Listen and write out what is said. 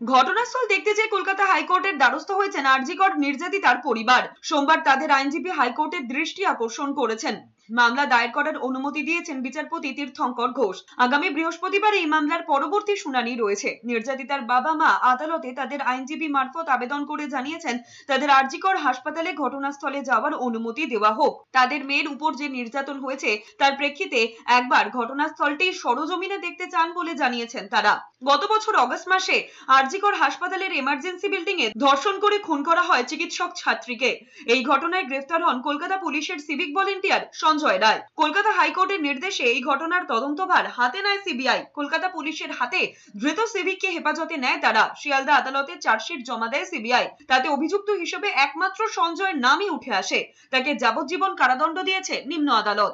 ঘটনাস্থল দেখতে যেয়ে কলকাতা হাইকোর্টের দ্বারস্থ হয়েছেন আরজিকর নির্যাতিতার পরিবার। সোমবার তাদের আইনজীবী হাইকোর্টের দৃষ্টি আকর্ষণ করেছেন। মামলা দায়ের করার অনুমতি দিয়েছেন বিচারপতি তীর্থঙ্কর ঘোষ। আগামী বৃহস্পতিবার এই মামলার পরবর্তী শুনানি রয়েছে। নির্যাতিতার বাবা মা আদালতে তাদের আইনজীবী মারফত আবেদন করে জানিয়েছেন, তাদের আরজিকর হাসপাতালে ঘটনাস্থলে যাওয়ার অনুমতি দেওয়া হোক। তাদের মেয়ের উপর যে নির্যাতন হয়েছে, তার প্রেক্ষিতে একবার ঘটনাস্থলটি সরজমিনে দেখতে চান বলে জানিয়েছেন তারা। গত বছর অগস্ট মাসে আরজিকর হাসপাতালের এমার্জেন্সি বিল্ডিং এ ধর্ষণ করে খুন করা হয় চিকিৎসক ছাত্রীকে। এই ঘটনায় গ্রেফতার হন কলকাতা পুলিশের সিভিক ভলেন্টিয়ার সঞ্জয় রায়। কলকাতা হাইকোর্টের নির্দেশে এই ঘটনার তদন্তভার হাতে নেয় সিবিআই। কলকাতা পুলিশের হাতে ধৃত সিভিককে হেফাজতে নেয় তারা। শিয়ালদা আদালতে চার্জশিট জমা দেয় সিবিআই। তাতে অভিযুক্ত হিসেবে একমাত্র সঞ্জয়ের নামই উঠে আসে। তাকে যাবজ্জীবন কারাদণ্ড দিয়েছে নিম্ন আদালত।